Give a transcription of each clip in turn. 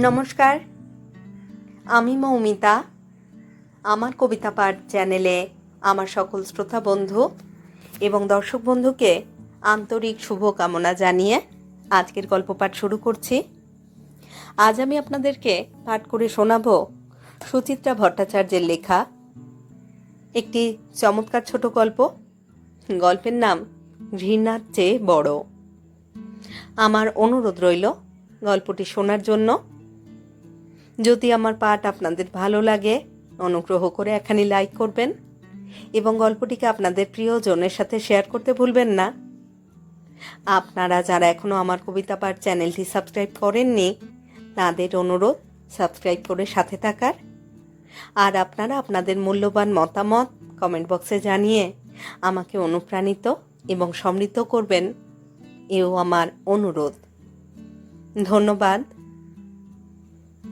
নমস্কার। আমি মৌমিতা। আমার কবিতা পাঠ চ্যানেলে আমার সকল শ্রোতা বন্ধু এবং দর্শক বন্ধুকে আন্তরিক শুভকামনা জানিয়ে আজকের গল্প পাঠ শুরু করছি। আজ আমি আপনাদেরকে পাঠ করে শোনাব সুচিত্রা ভট্টাচার্যের লেখা একটি চমৎকার ছোট গল্প। গল্পের নাম ঘৃণার চেয়ে বড়। আমার অনুরোধ রইল গল্পটি শোনার জন্য। যদি আমার পাঠ আপনাদের ভালো লাগে, অনুগ্রহ করে এখানে লাইক করবেন এবং গল্পটিকে আপনাদের প্রিয়জনের সাথে শেয়ার করতে ভুলবেন না। আপনারা যারা এখনও আমার কবিতা পাঠ চ্যানেলটি সাবস্ক্রাইব করেননি, তাদের অনুরোধ সাবস্ক্রাইব করে সাথে থাকার। আর আপনারা আপনাদের মূল্যবান মতামত কমেন্ট বক্সে জানিয়ে আমাকে অনুপ্রাণিত এবং সমৃদ্ধ করবেন, এও আমার অনুরোধ। ধন্যবাদ।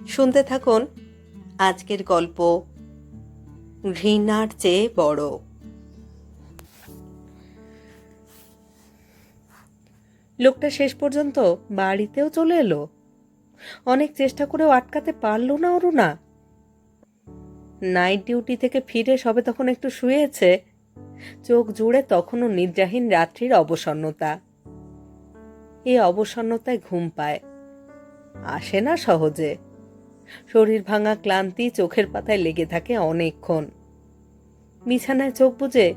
শুনতে থাকুন আজকের গল্প ঘৃণার চেয়ে বড়। লোকটা শেষ পর্যন্ত বাড়িতেও চলে এলো। অনেক চেষ্টা করেও আটকাতে পারল না অরুণা। নাইট ডিউটি থেকে ফিরে সবে তখন একটু শুয়েছে। চোখ জুড়ে তখনও নিদ্রাহীন রাত্রির অবসন্নতা। এই অবসন্নতায় ঘুম পায়। আসে না সহজে। শরীর ভাঙা ক্লান্তি চোখের পাতায় লেগে থাকে অনেকক্ষণ। বিছানায় চোখ বুজে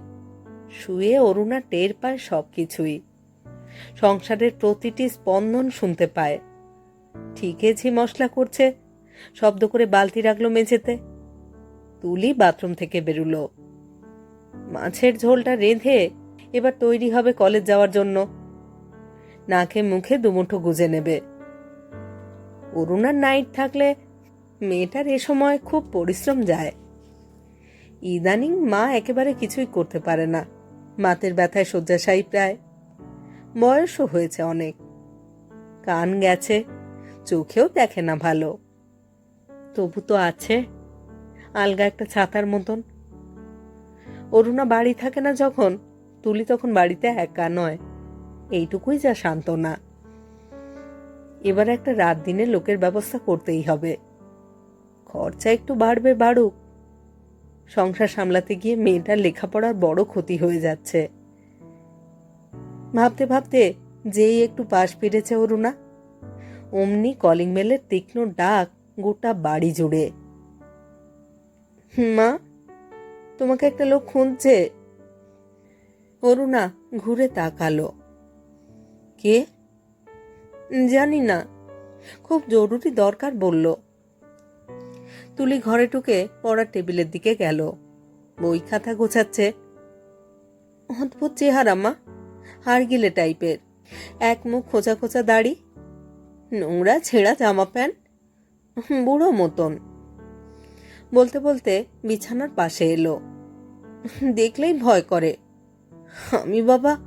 শুয়ে অরুণা টের পায় সব কিছুই সংসারের প্রতিটি স্পন্দন শুনতে পায়। ঠিকই ঝি মশলা করছে, শব্দ করে বালতি রাখল মেঝেতে। তুলি বাথরুম থেকে বেরুলো। মাছের ঝোলটা রেঁধে এবার তৈরি হবে কলেজ যাওয়ার জন্য। নাকে মুখে দুমুঠো গুজে নেবে। অরুণার নাইট থাকলে মেয়েটার এ সময় খুব পরিশ্রম যায়। ইদানিং মা একেবারে কিছুই করতে পারে না। মাতের ব্যথায় শয্যাশায়ী প্রায়। বয়সও হয়েছে অনেক। কান গেছে, চোখেও দেখে না ভালো। তবু তো আছে, আলগা একটা ছাতার মতন। অরুণা বাড়ি থাকে না যখন, তুলি তখন বাড়িতে একা নয়। এইটুকুই যা সান্ত্বনা। এবার একটা রাত দিনে লোকের ব্যবস্থা করতেই হবে। খরচা একটু বাড়বে, বাড়ুক। সংসার সামলাতে গিয়ে মেয়েটার লেখাপড়ার বড় ক্ষতি হয়ে যাচ্ছে। ভাবতে ভাবতে যেই একটু পাশ ফিরেছে অরুণা, অমনি কলিং বেলের তীক্ষ্ণ ডাক গোটা বাড়ি জুড়ে। মা, তোমাকে একটা লোক খুঁজছে। অরুণা ঘুরে তাকালো। কে? জানি না। খুব জরুরি দরকার, বলল। তুলি ঘরে ঢুকে পড়ার টেবিলের দিকে গেল। বই খাতা গোছাচ্ছে। অদ্ভুত চেহারা, মা। হাড়গিলে টাইপের। এক মুখ খোঁচা খোঁচা দাড়ি। নোংরা, ছেঁড়া জামা প্যান্ট। বুড়ো মতন। বলতে বলতে বিছানার পাশে এলো। দেখলেই ভয় করে। আমি বাবা,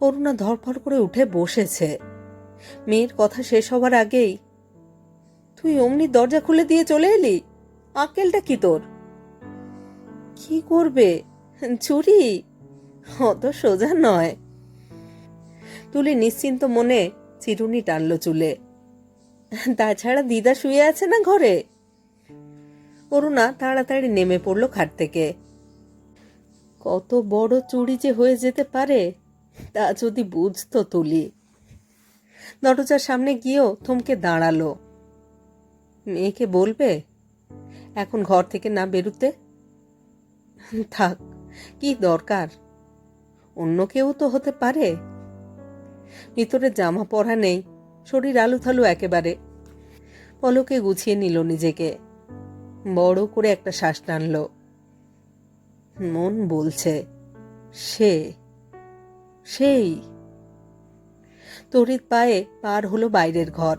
অরুণা ধরফর করে উঠে বসেছে। মেয়ের কথা শেষ হবার আগেই তুই অমনি দরজা খুলে দিয়ে চলে এলি? আকেলটা কি তোর? কি করবে? চুরি? অত সোজা নয়। তুলি নিশ্চিন্ত মনে চিরুনি টানল চুলে। তাছাড়া দিদা শুয়ে আছে না ঘরে? অরুণা তাড়াতাড়ি নেমে পড়ল খাট থেকে। কত বড় চুরি যে হয়ে যেতে পারে, তা যদি বুঝতো তুলি। দরজার সামনে গিয়েও থমকে দাঁড়াল। মেয়েকে বলবে? এখন ঘর থেকে না বেরুতে? থাক, কি দরকার? অন্য কেউ তো হতে পারে। ভিতরে জামা পরা নেই, শরীর আলু থালু একেবারে। পলকে গুছিয়ে নিল নিজেকে। বড় করে একটা শ্বাস টানল। মন বলছে, সে, সেই। তড়িৎ পায়ে পার হলো বাইরের ঘর।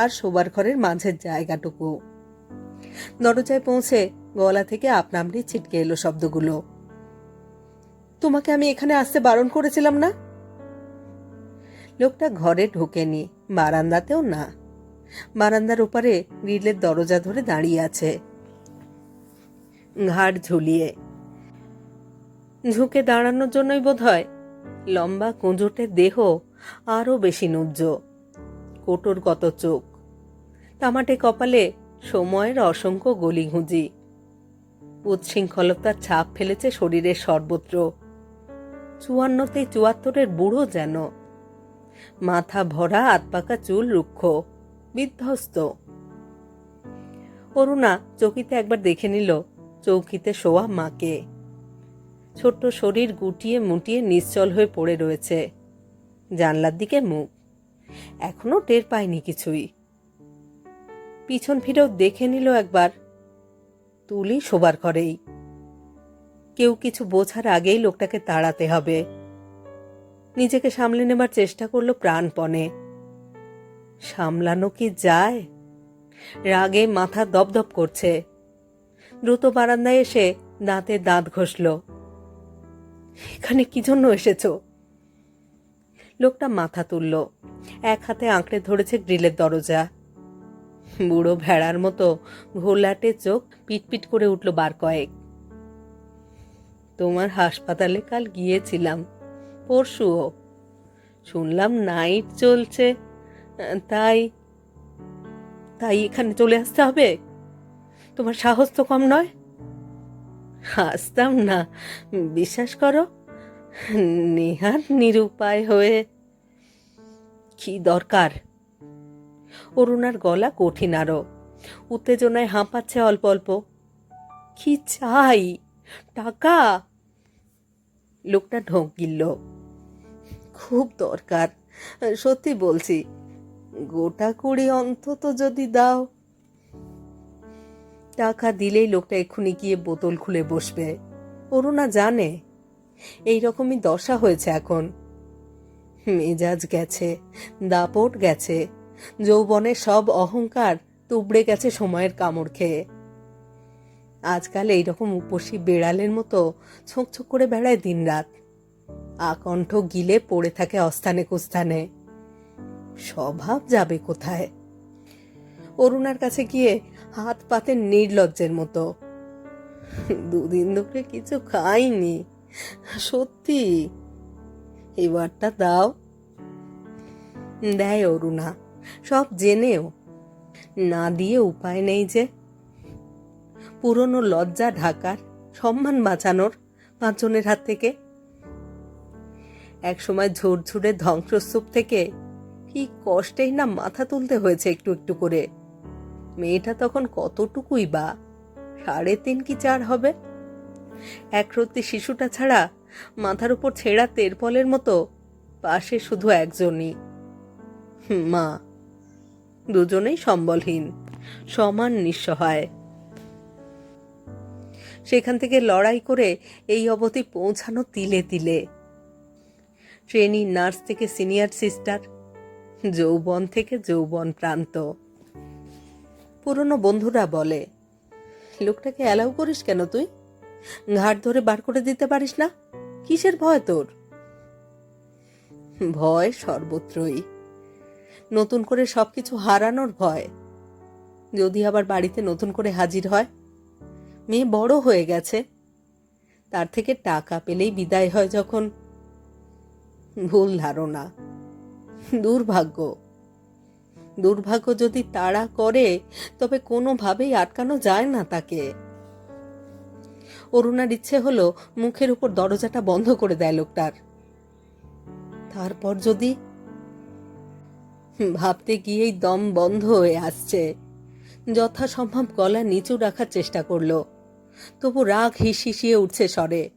আর শোবার ঘরের মাঝের জায়গাটুকু। দরজায় পৌঁছে গলা থেকে আপনামড়ি ছিটকে এলো শব্দগুলো। তোমাকে আমি এখানে আসতে বারণ করেছিলাম না? লোকটা ঘরে ঢোকেনি, বারান্দাতেও না। বারান্দার ওপারে গ্রিলের দরজা ধরে দাঁড়িয়ে আছে। ঘাড় ঝুলিয়ে। ঝুঁকে দাঁড়ানোর জন্যই বোধ হয় লম্বা কুঁজোটে দেহ আরও বেশি নুজ্জ। কোটর কত চোখ। তামাটে কপালে সময়ের অসংখ্য গলিঘুঁজি। উচ্ছৃঙ্খলতার ছাপ ফেলেছে শরীরের সর্বত্র। চুয়ান্নতে চুয়াত্তরের বুড়ো যেন। মাথা ভরা আতপাকা চুল রুক্ষ, বিধ্বস্ত। অরুণা চৌকিতে একবার দেখে নিল, চৌকিতে শোয়া মাকে। ছোট্ট শরীর গুটিয়ে মুটিয়ে নিশ্চল হয়ে পড়ে রয়েছে। জানলার দিকে মুখ। এখনও টের পায়নি কিছুই। পিছন ফিরেও দেখে নিল একবার। তুলি শোবার ঘরেই। কেউ কিছু বোঝার আগেই লোকটাকে তাড়াতে হবে। নিজেকে সামলে নেবার চেষ্টা করল প্রাণপণে। সামলানো কি যায়? রাগে মাথা দপদপ করছে। দ্রুত বারান্দায় এসে দাঁতে দাঁত ঘষল। এখানে কি জন্য এসেছ? লোকটা মাথা তুলল। এক হাতে আঁকড়ে ধরেছে গ্রিলের দরজা। বুড়ো ভেড়ার মতো ঘোলাটে চোখ পিটপিট করে উঠল বার কয়েক। তোমার হাসপাতালে কাল গিয়েছিলাম, পরশুও। শুনলাম নাইট চলছে, তাই তাই এখানে চলে আসতে হবে? তোমার সাহস তো কম নয়? হাসতাম না, বিশ্বাস করো নেহার নিরুপায় হয়ে। কি দরকার? অরুণার গলা কঠিন আরও। উত্তেজনায় হাঁপাচ্ছে অল্প অল্প। কি চাই? টাকা? লোকটা ঢোক গিলল। খুব দরকার, সত্যি বলছি। গোটা কুড়ি অন্তত যদি দাও। টাকা দিলেই লোকটা এক্ষুনি গিয়ে বোতল খুলে বসবে। অরুণা জানে। এই রকমই দশা হয়েছে এখন। মেজাজ গেছে, দাপট গেছে। যৌবনের সব অহংকার তুবড়ে গেছে সময়ের কামড় খেয়ে। আজকাল এইরকম উপসী বেড়ালের মতো ছোঁক ছোঁক করে বেড়ায় দিনরাত। আকণ্ঠ গিলে পড়ে থাকে অস্থানে কুস্থানে। স্বভাব যাবে কোথায়? অরুণার কাছে গিয়ে হাত পাতে নির্লজ্জের মতো। দুদিন ধরে কিছু খাইনি। সত্যি? এবারটা দাও। দেয় অরুণা। সব জেনেও। না দিয়ে উপায় নেই যে। পুরনো লজ্জা ঢাকার, সম্মান বাঁচানোর পাঁচজনের হাত থেকে। একসময় ঝুরঝুরে ধ্বংসস্তূপ থেকে কি কষ্টেই না মাথা তুলতে হয়েছে একটু একটু করে। মেয়েটা তখন কতটুকুই বা? সাড়ে তিন কি চার হবে? একরত্তি শিশুটা ছাড়া মাথার উপর ছেঁড়া তেরপলের মতো পাশে শুধু একজনই। মা দুজনেই সম্বলহীন, সমান নিঃসহায়। সেখান থেকে লড়াই করে এই অবধি পৌঁছানো তিলে তিলে। ট্রেনি নার্স থেকে সিনিয়র সিস্টার, যৌবন থেকে যৌবন প্রান্ত। পুরনো বন্ধুরা বলে, লোকটাকে অ্যালাউ করিস কেন তুই? ঘাট ধরে বার করে দিতে পারিস না? কিসের ভয় তোর? ভয় সর্বত্রই। নতুন করে সবকিছু হারানোর ভয়। যদি আবার বাড়িতে নতুন করে হাজির হয়? মেয়ে বড় হয়ে গেছে। তার থেকে টাকা পেলেই বিদায় হয় যখন। ভুল ধারণা। দুর্ভাগ্য। দুর্ভাগ্য যদি তাড়া করে, তবে কোনোভাবেই আটকানো যায় না তাকে। অরুণার ইচ্ছে হলো মুখের উপর দরজাটা বন্ধ করে দেয় লোকটার। তারপর যদি ভাবতে গিয়েই দম বন্ধ হয়ে আসছে। যথাসম্ভব গলা নিচু রাখার চেষ্টা করল। তবু রাগ হিসিয়ে উঠছে স্বরে।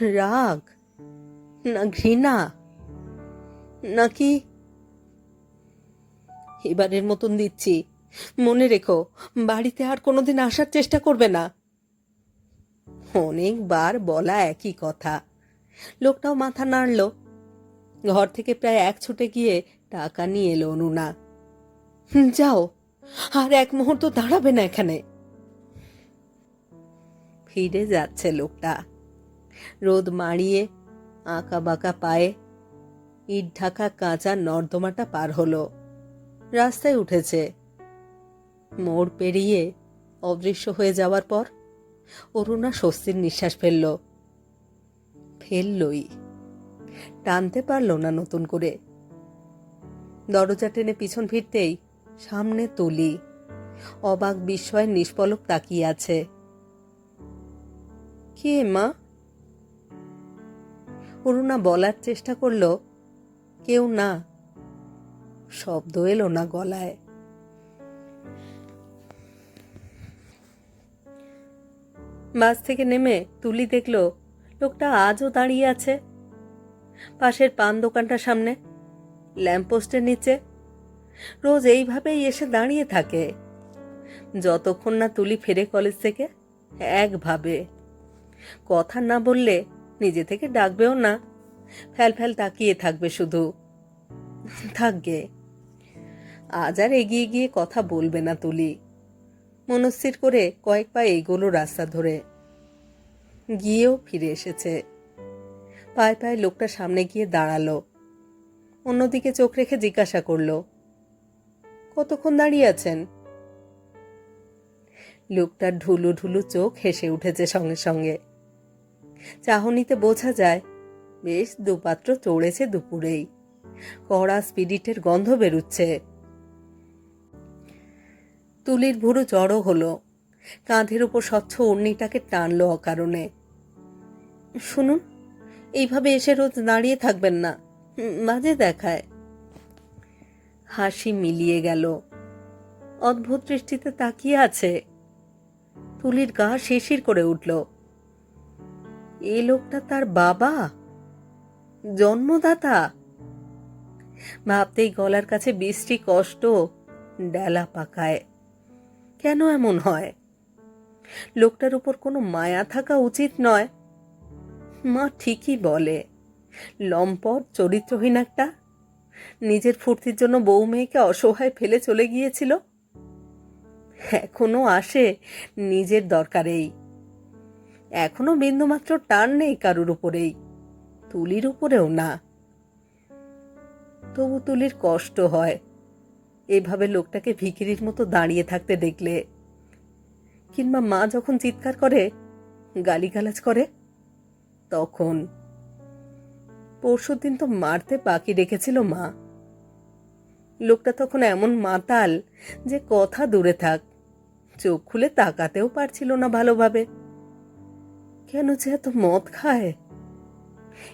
রাগ? না ঘৃণা? নাকি? এবারের মতন দিচ্ছি। মনে রেখো, বাড়িতে আর কোনোদিন আসার চেষ্টা করবে না। অনেকবার বলা একই কথা। লোকটাও মাথা নাড়ল। ঘর থেকে প্রায় এক ছুটে গিয়ে টাকা নিয়ে এলো অনুনা। যাও, আর এক মুহূর্ত দাঁড়াবে না এখানে। ফিরে যাচ্ছে লোকটা। রোদ মাড়িয়ে, আঁকা বাঁকা পায়ে ইট ঢাকা কাঁচা নর্দমাটা পার হলো। রাস্তায় উঠেছে। মোড় পেরিয়ে অদৃশ্য হয়ে যাওয়ার পর অরুণা স্বস্তির নিঃশ্বাস ফেলল। ফেললই। টানতে পারল না নতুন করে। দরজা টেনে পিছন ফিরতেই সামনে তুলি। অবাক বিস্ময়ে নিষ্পলক তাকিয়ে আছে। কে, মা? অরুণা বলার চেষ্টা করল, কেউ না। শব্দ এলো না গলায়। বাস থেকে নেমে তুলি দেখল, লোকটা আজও দাঁড়িয়ে আছে। পাশের পান দোকানটার সামনে ল্যাম্পপোস্টের নিচে। রোজ এইভাবেই এসে দাঁড়িয়ে থাকে। যতক্ষণ না তুলি ফেরে কলেজ থেকে, একভাবে। কথা না বললে নিজে থেকে ডাকবেও না। ফ্যাল ফ্যাল তাকিয়ে থাকবে শুধু। থাকবে। আজ আর এগিয়ে গিয়ে কথা বলবে না তুলি। মনস্থির করে কয়েক পা এগোলো রাস্তা ধরে। গিয়েও ফিরে এসেছে। পায়ে পায়ে লোকটা সামনে গিয়ে দাঁড়াল। অন্যদিকে চোখ রেখে জিজ্ঞাসা করল, কতক্ষণ দাঁড়িয়ে আছেন? লোকটার ঢুলু ঢুলু চোখ হেসে উঠেছে সঙ্গে সঙ্গে। চাহনিতে বোঝা যায়, বেশ দুপাত্র চড়েছে দুপুরেই। কড়া স্পিরিটের গন্ধ বেরুচ্ছে। তুলির ভুরু জড়ো হলো। কাঁধের উপর স্বচ্ছ উর্নিটাকে টানলো অকারণে। শুনুন, এইভাবে এসে রোজ দাঁড়িয়ে থাকবেন না। মাঝে দেখায়। হাসি মিলিয়ে গেল। অদ্ভুত দৃষ্টিতে তাকিয়ে আছে। তুলির গা শিশির করে উঠল। এ লোকটা তার বাবা? জন্মদাতা? ভাবতেই গলার কাছে বৃষ্টি কষ্ট ডেলা পাকায়। কেন এমন হয়? লোকটার উপর কোনো মায়া থাকা উচিত নয়। মা ঠিকই বলে। লম্পট, চরিত্রহীন একটা। নিজের ফুর্তির জন্য বউ মেয়েকে অসহায় ফেলে চলে গিয়েছিল। এখনও আসে নিজের দরকারেই। এখনও বিন্দুমাত্র টান নেই কারুর উপরেই। তুলির উপরেও না। তবু তুলির কষ্ট হয়। এভাবে লোকটাকে ভিকিরির মতো দাঁড়িয়ে থাকতে দেখলে। কিংবা মা যখন চিৎকার করে, গালিগালাজ করে, তখন পরশুদিন তো মারতে বাকি রেখেছিল মা। লোকটা তখন এমন মাতাল যে কথা দূরে থাক, চোখ খুলে তাকাতেও পারছিল না ভালোভাবে। কেন যে এত মদ খায়?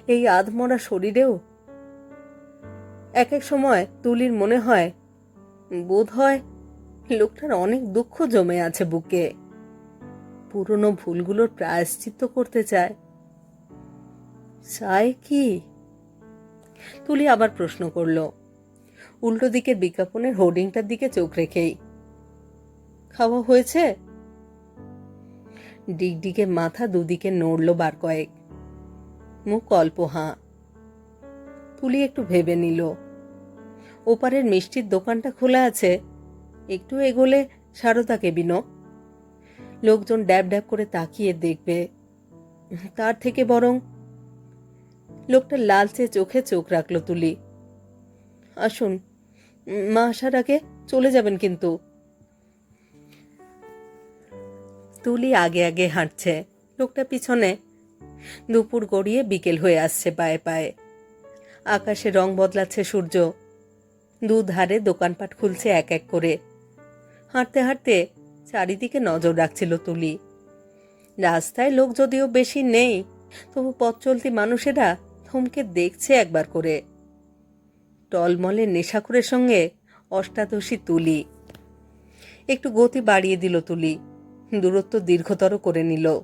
এই আধমরা শরীরেও? এক এক সময় তুলির মনে হয়, বোধ হয় লোকটার অনেক দুঃখ জমে আছে বুকে। পুরনো ভুলগুলোর প্রায়শ্চিত্ত করতে চায়। চায় কি? তুলি আবার প্রশ্ন করল। উল্টো দিকের বিজ্ঞাপনের হোর্ডিংটার দিকে চোখ রেখেই। খাওয়া হয়েছে? ডিগডিগে মাথা দুদিকে নড়ল বার কয়েক। মুখ অল্প হাঁ। তুলি একটু ভেবে নিল। ওপারের মিষ্টির দোকানটা খোলা আছে। একটু এগোলে সারদা কেবিন লোকজন ড্যাব ড্যাব করে তাকিয়ে দেখবে। তার থেকে বরং লোকটা লালচে চোখে চোখ রাখল তুলি। আসুন, মা আসার আগে চলে যাবেন কিন্তু। তুলি আগে আগে হাঁটছে। লোকটা পিছনে দুপুর গড়িয়ে বিকেল হয়ে আসছে পায়ে পায়ে। আকাশে রং বদলাচ্ছে সূর্য। দুধারে দোকানপাট খুলছে এক এক করে। হাঁটতে হাঁটতে চারিদিকে নজর রাখছিল তুলি। রাস্তায় লোক যদিও বেশি নেই, তবু পথ চলতি মানুষেরা থমকে দেখছে একবার করে। টলমলের নেশাকুরের সঙ্গে অষ্টাদশী তুলি। একটু গতি বাড়িয়ে দিল তুলি। দূরত্ব দীর্ঘতর করে নিল।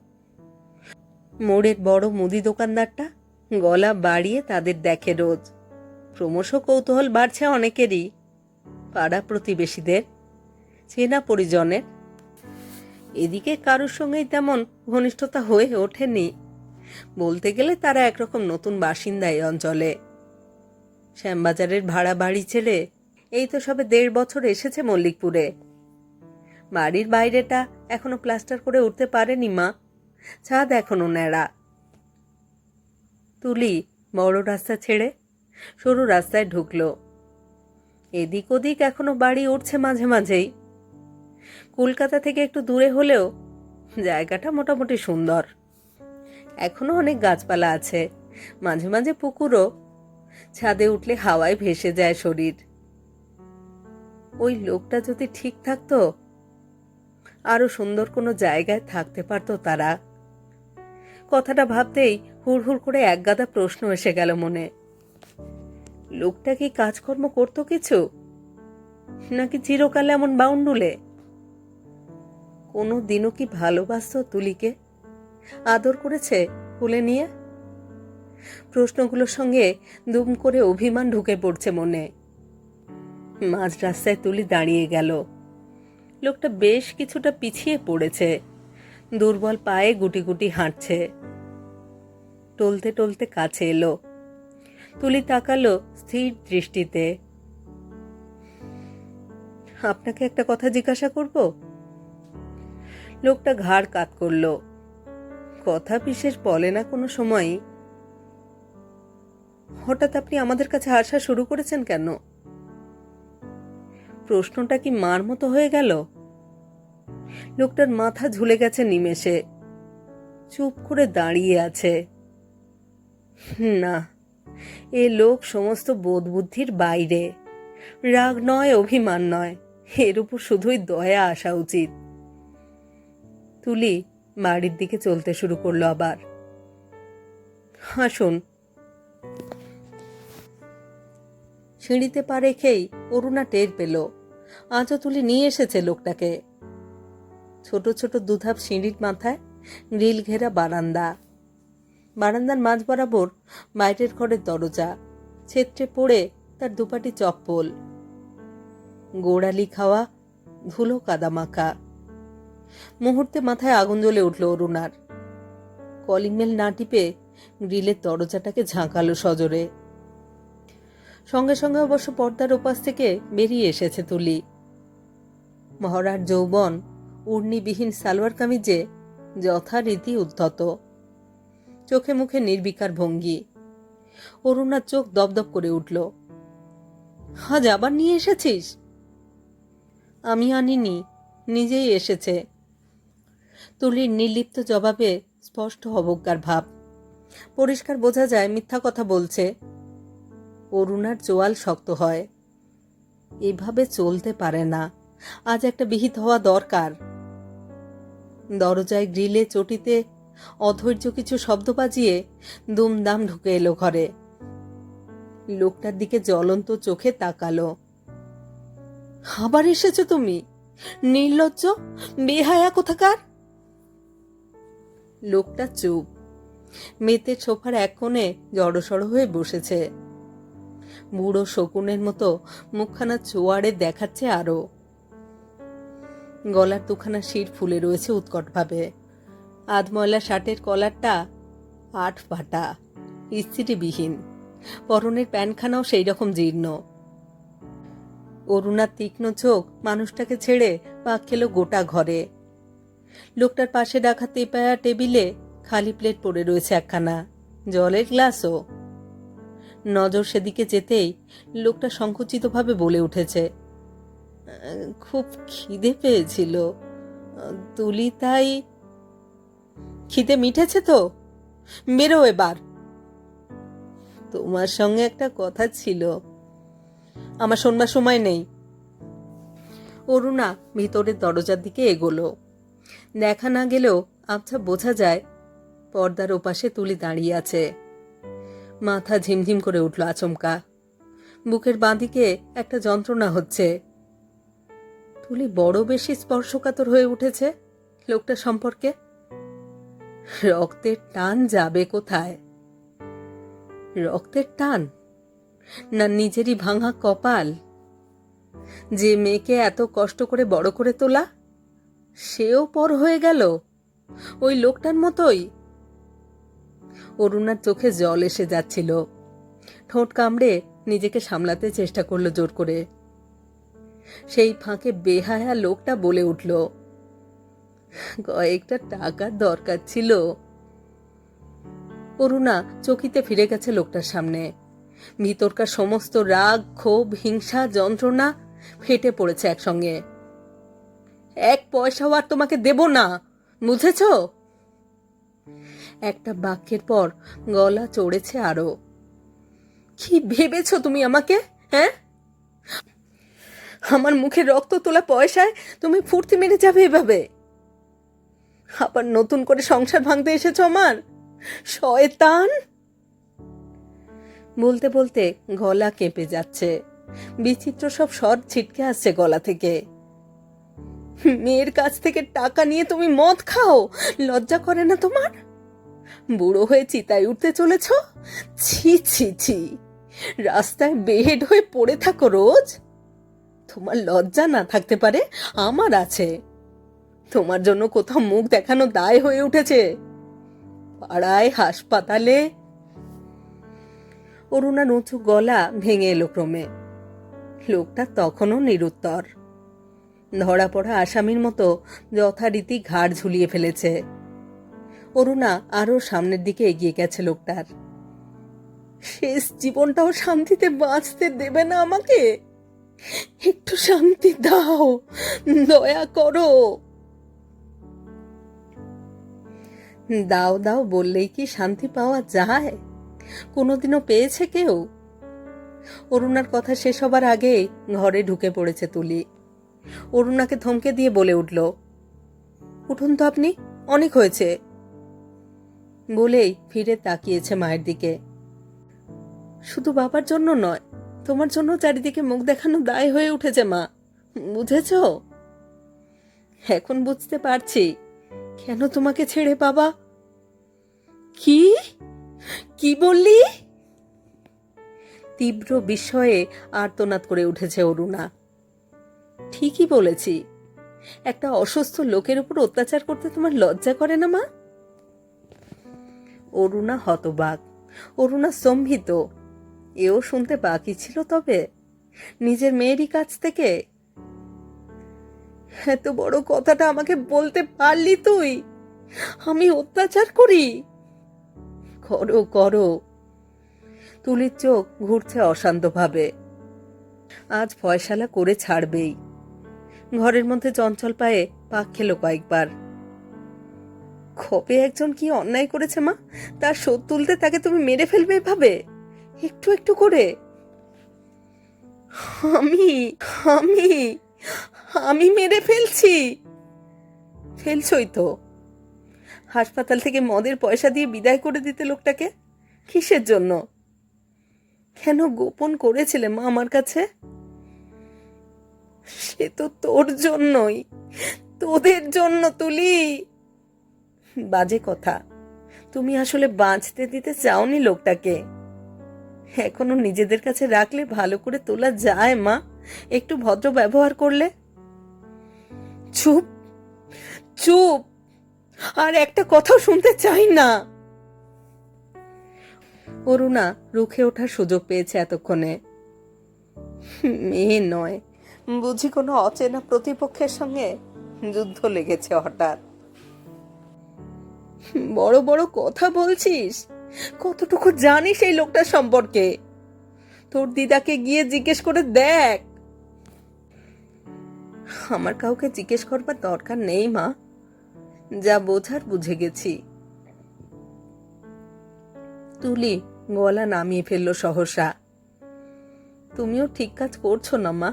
মোড়ের বড় মুদি দোকানদারটা গলা বাড়িয়ে তাদের দেখে রোজ। ক্রমশ কৌতূহল বাড়ছে অনেকেরই। পাড়া প্রতিবেশীদের, চেনা পরিজনের। এদিকে কারোর সঙ্গেই তেমন ঘনিষ্ঠতা হয়ে ওঠেনি বলতে গেলে তারা একরকম নতুন বাসিন্দা এই অঞ্চলে। শ্যামবাজারের ভাড়া বাড়ি ছেড়ে এই তো সবে দেড় বছর এসেছে মল্লিকপুরে। বাড়ির বাইরেটা এখনও প্লাস্টার করে উঠতে পারেনি মা। ছাদ এখনও ন্যাড়া। তুলি বড় রাস্তা ছেড়ে সরু রাস্তায় ঢুকলো। এদিক ওদিক এখনও বাড়ি উঠছে মাঝে মাঝেই। কলকাতা থেকে একটু দূরে হলেও জায়গাটা মোটামুটি সুন্দর। এখনও অনেক গাছপালা আছে। মাঝে মাঝে পুকুরও। ছাদে উঠলে হাওয়ায় ভেসে যায় শরীর। ওই লোকটা যদি ঠিক থাকতো, আরও সুন্দর কোনো জায়গায় থাকতে পারতো তারা। কথাটা ভাবতেই হুড় হুড় করে একগাদা প্রশ্ন এসে গেল মনে। লোকটা কি কাজকর্ম করতো কিছু? নাকি চিরকাল এমন বাউন্ডুলে? কোনো দিনও কি ভালোবাসতো তুলিকে? আদর করেছে কুলে নিয়ে। প্রশ্নগুলোর সঙ্গে দুম করে অভিমান ঢুকে পড়ছে মনে। মাঝ রাস্তায় তুলি দাঁড়িয়ে গেল। লোকটা বেশ কিছুটা পিছিয়ে পড়েছে। দুর্বল পায়ে গুটি গুটি হাঁটছে। টলতে টলতে কাছে এলো। তুলি তাকালো স্থির দৃষ্টিতে। আপনাকে একটা কথা জিজ্ঞাসা করব? লোকটা ঘাড় কাত করল। কথা বিশেষ বলে না কোনো সময়ই হঠাৎ আপনি আমাদের কাছে আসা শুরু করেছেন কেন? প্রশ্নটা কি মার মতো হয়ে গেল? লোকটার মাথা ঝুলে গেছে নিমেষে। চুপ করে দাঁড়িয়ে আছে। না, এ লোক সমস্ত বোধ বুদ্ধির বাইরে। রাগ নয়, অভিমান নয়। এর উপর শুধুই দয়া আসা উচিত। তুলি বাড়ির দিকে চলতে শুরু করল আবার। হাসুন। সিঁড়িতে পা রেখেই অরুণা টের পেল। আজও তুলি নিয়ে এসেছে লোকটাকে। ছোট ছোট দুধাপ সিঁড়ির মাথায় গ্রিল ঘেরা বারান্দা। বারান্দার মাঝ বরাবর বাইরের ঘরের দরজা। ছেত্রে পড়ে তার দুপাটি চপ্পল। গোড়ালি খাওয়া ধুলো কাদামাখা। মুহূর্তে মাথায় আগুন জ্বলে উঠল অরুণার। কলিং মেল না টিপে গ্রিলের দরজাটাকে ঝাঁকালো সজোরে। সঙ্গে সঙ্গে অবশ্য পর্দার ওপাশ থেকে বেরিয়ে এসেছে তুলি। মহড়ার যৌবন উর্নিবিহীন সালোয়ার কামিজে যথারীতি উদ্ধত। চোখে মুখে নির্বিকার ভঙ্গি। অরুণার চোখ দপদপ করে উঠল। আজ আবার নিয়ে এসেছিস? আমি আনিনি, নিজেই এসেছে। তুলির নির্লিপ্ত জবাবে স্পষ্ট অবজ্ঞার ভাব। পরিষ্কার বোঝা যায় মিথ্যা কথা বলছে। অরুণার চোয়াল শক্ত হয়। এভাবে চলতে পারে না। আজ একটা বিহিত হওয়া দরকার। দরজায় গ্রিলে চটিতে অধৈর্য কিছু শব্দ বাজিয়ে দুমদাম ঢুকে এলো ঘরে। লোকটার দিকে জ্বলন্ত চোখে তাকালো। আবার এসেছ তুমি? নির্লজ্জ? বেহায়া কোথাকার? লোকটা চুপ। মেতে সোফার এক কোণে জড়সড় হয়ে বসেছে। বুড়ো শকুনের মতো মুখখানা চোয়ারে দেখাচ্ছে আরও গলার দুখানা শির ফুলে রয়েছে উৎকটভাবে। আধময়লা শার্টের কলারটা আট ফাটা, ইস্ত্রিবিহীন। পরনের প্যান্টখানাও সেই রকম জীর্ণ। অরুণার তীক্ষ্ণ চোখ মানুষটাকে ছেড়ে পাক খেলো গোটা ঘরে। লোকটার পাশে রাখা তেপায়া টেবিলে খালি প্লেট পড়ে রয়েছে একখানা, জলের গ্লাসও। নজর সেদিকে যেতেই লোকটা সংকুচিতভাবে বলে উঠেছে, খুব খিদে পেয়েছিল, তুলি তাই খিদে মিটেছে তো? বেরো এবার। তোমার সঙ্গে একটা কথা ছিল, আমার শোনবার সময় নেই। অরুণা ভিতরের দরজার দিকে এগোলো। দেখা না গেলেও আবছা বোঝা যায়, পর্দার ওপাশে তুলি দাঁড়িয়ে আছে। মাথা ঝিমঝিম করে উঠল আচমকা। বুকের বাঁদিকে একটা যন্ত্রণা হচ্ছে। তুলি বড় বেশি স্পর্শকাতর হয়ে উঠেছে লোকটা সম্পর্কে? রক্তের টান যাবে কোথায়? রক্তের টান? না নিজেরই ভাঙা কপাল? যে মেয়েকে এত কষ্ট করে বড় করে তোলা? সেও পর হয়ে গেল। ওই লোকটার মতোই। অরুণার চোখে জল এসে যাচ্ছিল। ঠোঁট কামড়ে নিজেকে সামলাতে চেষ্টা করল জোর করে। সেই ফাঁকে বেহায়া লোকটা বলে উঠল, কয়েকটা টাকার দরকার ছিল। অরুণা চকিতে ফিরে গেছে লোকটার সামনে। ভিতরকার সমস্ত রাগ, ক্ষোভ, হিংসা, যন্ত্রণা ফেটে পড়েছে একসঙ্গে। এক পয়সাও আর তোমাকে দেব না, বুঝেছ? একটা বাক্যের পর গলা চড়েছে আরও। কি ভেবেছ তুমি আমাকে হ্যাঁ? আমার মুখে রক্ত তোলা পয়সায় তুমি ফুর্তি মেরে যাবে এভাবে? আবার নতুন করে সংসার ভাঙতে এসেছ আমার? শয়তান! বলতে বলতে গলা কেঁপে যাচ্ছে। বিচিত্র সব স্বর ছিটকে আসছে গলা থেকে। মেয়ের কাছ থেকে টাকা নিয়ে তুমি মদ খাও। লজ্জা করে না তোমার? বুড়ো হয়ে চিতায় উঠতে চলেছ? ছি ছি ছি। রাস্তায় বেহেড হয়ে পড়ে থাকো রোজ। তোমার লজ্জা না থাকতে পারে, আমার আছে। তোমার জন্য কোথাও মুখ দেখানো দায় হয়ে উঠেছে। পাড়ায়, হাসপাতালে। অরুণার উঁচু গলা ভেঙে এলো ক্রমে। লোকটা তখনও নিরুত্তর। ধরা পড়া আসামির মতো যথারীতি ঘাড় ঝুলিয়ে ফেলেছে। অরুণা আরও সামনের দিকে এগিয়ে গেছে লোকটার। শেষ জীবনটাও শান্তিতে বাঁচতে দেবে না আমাকে। একটু শান্তি দাও, দয়া করো। দাও দাও বললেই কি শান্তি পাওয়া যায়? কোনোদিনও পেয়েছে কেউ? অরুণার কথা শেষ হবার আগে ঘরে ঢুকে পড়েছে তুলি। অরুণাকে থমকে দিয়ে বলে উঠল, উঠুন তো আপনি, অনেক হয়েছে। বলেই ফিরে তাকিয়েছে মায়ের দিকে। শুধু বাবার জন্য নয়, তোমার জন্য চারিদিকে মুখ দেখানো দায় হয়ে উঠেছে মা, বুঝেছ? এখন বুঝতে পারছি, কেন তোমাকে ছেড়ে বাবা? কি? কি বললি? তীব্র বিস্ময়ে আর্তনাদ করে উঠেছে অরুণা। ঠিকই বলেছি। একটা অসুস্থ লোকের উপর অত্যাচার করতে তোমার লজ্জা করে না, মা? অরুণা হতবাক। অরুণা স্তম্ভিত। এও শুনতে বাকি ছিল তবে নিজের মেয়েরই কাছ থেকে। এত বড় কথাটা আমাকে বলতে পারলি তুই? আমি অত্যাচার করি? করো করো। তুলির চোখ ঘুরছে অশান্তভাবে। আজ ফয়সালা করে ছাড়বেই। ঘরের মধ্যে চঞ্চল পায়ে পাক খেলো কয়েকবার। খপে একজন কি অন্যায় করেছে মা? তার শোধ তুলতে তাকে তুমি মেরে ফেলবে এভাবে? একটু একটু করে। আমি আমি আমি মেরে ফেলছি। ফেলছই তো। হাসপাতাল থেকে মদের পয়সা দিয়ে বিদায় করে দিতে লোকটাকে? কিসের জন্য? কেন গোপন করেছিলে মা আমার কাছে? সে তো তোর জন্যই, তোদের জন্য তুলি। বাজে কথা। তুমি আসলে বাঁচতে দিতে চাওনি লোকটাকে। এখনও নিজেদের কাছে রাখলে ভালো করে তোলা যায়, মা। একটু ভদ্র ব্যবহার করলে। চুপ চুপ। আর একটা কথাও শুনতে চাই না। অরুণা রুখে ওঠার সুযোগ পেয়েছে এতক্ষণে। মেয়ে নয় বুঝি কোনো অচেনা প্রতিপক্ষের সঙ্গে যুদ্ধ লেগেছে হঠাৎ। বড় বড় কথা বলছিস? কতটুকু জানিস এই লোকটা সম্পর্কে? তোর দিদাকে গিয়ে জিজ্ঞেস করে দেখ। আমার কাউকে জিজ্ঞেস করবার দরকার নেই, মা। যা বোঝার বুঝে গেছি। তুলি, গলা নামিয়ে ফেলল সহসা। তুমিও ঠিক কাজ করছ না, মা।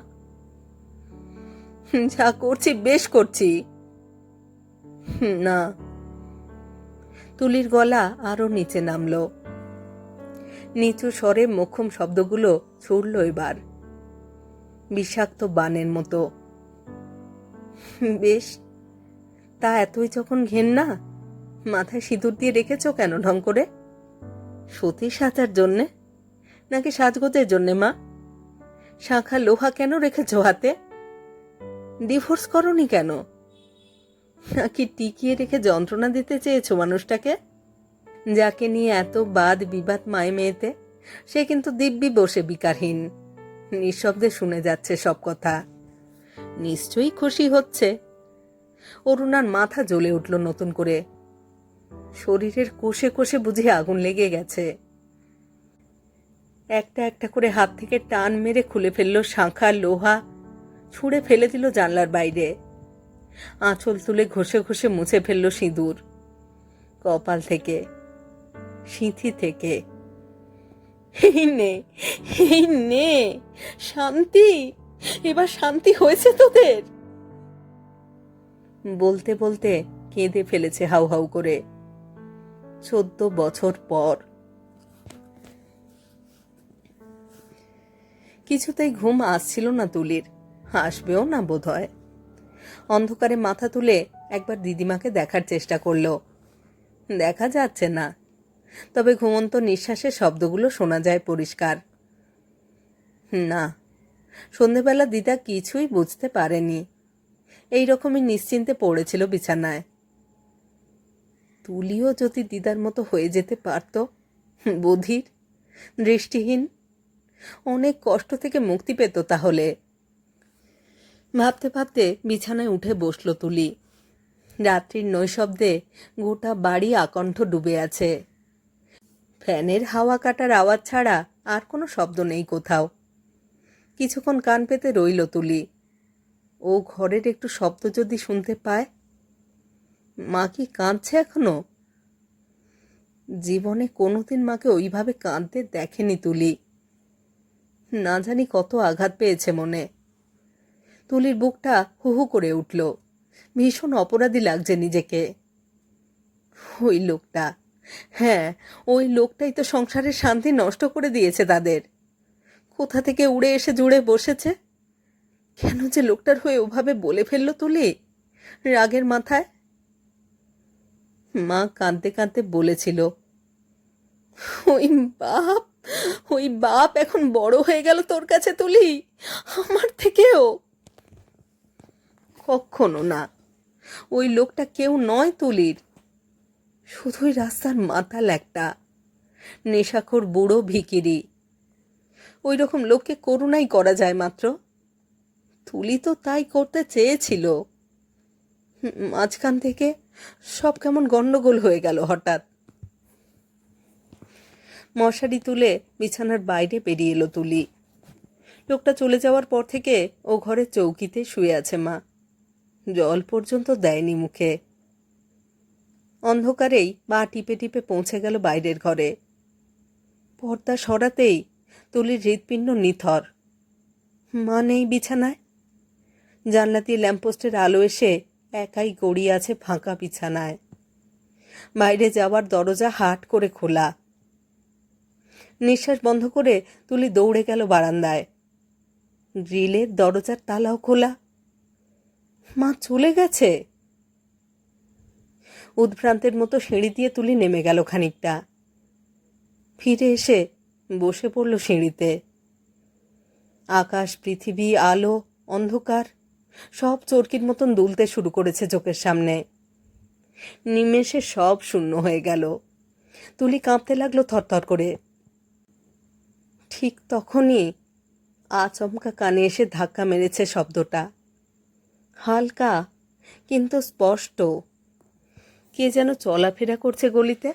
যা করছি বেশ করছি। না। তুলির গলা আরও নিচে নামল। নিচু স্বরে মোক্ষম শব্দগুলো ছুড়ল এবার। বিষাক্ত বানের মতো। বেশ, তা এতই যখন ঘেন না মাথায় সিঁদুর দিয়ে রেখেছ কেন ঢং করে? সতী সাজার জন্যে? নাকি সাজগোজের জন্যে, মা? শাখা লোহা কেন রেখেছ হাতে? ডিভোর্স করনি কেন? নাকি টিকিয়ে রেখে যন্ত্রণা দিতে চেয়েছো মানুষটাকে? যাকে নিয়ে এত বাদ বিবাদ মায়ে মেয়েতে, সে কিন্তু দিব্যি বসে বিকারহীন। নিঃশব্দে শুনে যাচ্ছে সব কথা। নিশ্চয়ই খুশি হচ্ছে। অরুণার মাথা জ্বলে উঠল নতুন করে। শরীরের কোষে কোষে বুঝি আগুন লেগে গেছে। একটা একটা করে হাত থেকে টান মেরে খুলে ফেলল শাঁখা, লোহা ছুঁড়ে ফেলে দিল জানলার বাইরে। আঁচল তুলে ঘষে ঘষে মুছে ফেলল সিঁদুর। কপাল থেকে, সিঁথি থেকে নে নে শান্তি, এবার শান্তি হয়েছে তোদের? বলতে বলতে কেঁদে ফেলেছে হাউ হাউ করে। চোদ্দ বছর পর। কিছুতেই ঘুম আসছিল না তুলির। আসবেও না বোধ হয় অন্ধকারে মাথা তুলে একবার দিদিমাকে দেখার চেষ্টা করল। দেখা যাচ্ছে না। তবে ঘুমন্ত নিঃশ্বাসের শব্দগুলো শোনা যায় পরিষ্কার। না, সন্ধেবেলা দিদা কিছুই বুঝতে পারেনি। এই রকমই নিশ্চিন্তে পড়েছিল বিছানায়। তুলিও যদি দিদার মতো হয়ে যেতে পারত, বধির, দৃষ্টিহীন, অনেক কষ্ট থেকে মুক্তি পেত তাহলে। ভাবতে ভাবতে বিছানায় উঠে বসল তুলি। রাত্রির নৈশব্দে গোটা বাড়ি আকণ্ঠ ডুবে আছে। ফ্যানের হাওয়া কাটার আওয়াজ ছাড়া আর কোনো শব্দ নেই কোথাও। কিছুক্ষণ কান পেতে রইল তুলি। ও ঘরের একটু শব্দ যদি শুনতে পায়? মা কি কাঁদছে এখনও? জীবনে কোনোদিন মাকে ওইভাবে কাঁদতে দেখেনি তুলি। না জানি কত আঘাত পেয়েছে মনে। তুলির বুকটা হু হু করে উঠল। ভীষণ অপরাধী লাগছে নিজেকে। ওই লোকটা। হ্যাঁ ওই লোকটাই তো সংসারের শান্তি নষ্ট করে দিয়েছে তাদের। কোথা থেকে উড়ে এসে জুড়ে বসেছে? কেন যে লোকটার হয়ে ওভাবে বলে ফেলল তুলি? রাগের মাথায়? মা কাঁদতে কাঁদতে বলেছিল, ওই বাপ ওই বাপ এখন বড় হয়ে গেল তোর কাছে তুলি? আমার থেকেও? কখনো না। ওই লোকটা কেউ নয় তুলির। শুধুই রাস্তার মাতাল একটা। নেশাখোর বুড়ো ভিকিরি। ওই রকম লোককে করুণাই করা যায় মাত্র। তুলি তো তাই করতে চেয়েছিল। মাঝখান থেকে সব কেমন গন্ডগোল হয়ে গেল হঠাৎ। মশারি তুলে বিছানার বাইরে বেরিয়ে এলো তুলি। লোকটা চলে যাওয়ার পর থেকে ও ঘরে চৌকিতে শুয়ে আছে মা। জল পর্যন্ত দেয়নি মুখে। অন্ধকারেই মা টিপে টিপে পৌঁছে গেল বাইরের ঘরে। পর্দা সরাতেই তুলির হৃৎপিণ্ড নিথর। মা নেই বিছানায়? দিয়ে ল্যাম্পোস্টের আলো এসে একাই গড়িয়ে আছে ফাঁকা বিছানায়। বাইরে যাওয়ার দরজা হাট করে খোলা। নিঃশ্বাস বন্ধ করে তুলি দৌড়ে গেল বারান্দায়। গ্রিলের দরজার তালাও খোলা। মা চলে গেছে। উদ্ভ্রান্তের মতো সিঁড়ি দিয়ে তুলি নেমে গেল খানিকটা। ফিরে এসে বসে পড়ল সিঁড়িতে। আকাশ, পৃথিবী, আলো, অন্ধকার, সব চরকির মতন দুলতে শুরু করেছে চোখের সামনে। নিমেষে সব শূন্য হয়ে গেল। তুলি কাঁপতে লাগল থরথর করে। ঠিক তখনই আচমকা কানে এসে ধাক্কা মেরেছে শব্দটা। হালকা, কিন্তু স্পষ্ট। কে যেন চলাফেরা করছে গলিতে?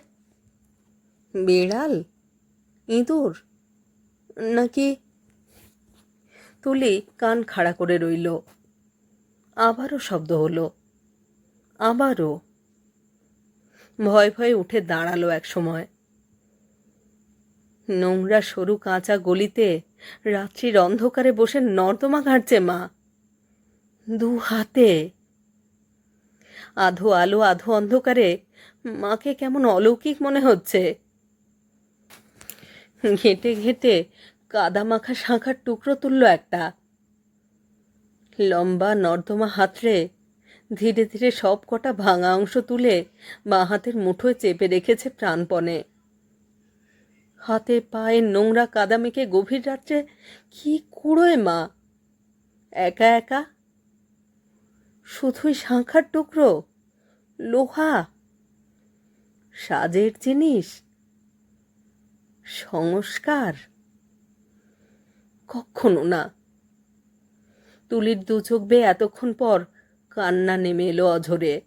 বেড়াল? ইঁদুর? নাকি তুলি কান খাড়া করে রইল। আবারও শব্দ হলো। আবারও। ভয় ভয়ে উঠে দাঁড়াল এক সময়। নোংরা সরু কাঁচা গলিতে রাত্রির অন্ধকারে বসে নর্দমা ঘাটছে মা। দু হাতে। আধো আলো, আধো অন্ধকারে মাকে কেমন অলৌকিক মনে হচ্ছে। ঘেঁটে ঘেঁটে কাদা মাখা শাঁখার টুকরো তুলল একটা। লম্বা নর্দমা হাতড়ে ধীরে ধীরে সব কটা ভাঙা অংশ তুলে বাঁ হাতের মুঠোয় চেপে রেখেছে প্রাণপণে। হাতে পায়ে নোংরা কাদা মেখে গভীর রাত্রে কি কুড়োয় মা? একা একা শুধুই শাঁখার টুকরো? লোহা? সাজের জিনিস? সংস্কার? কখনো না। তুলির দু চোখ বেয়ে এতক্ষণ পর কান্না নেমে এলো অঝরে।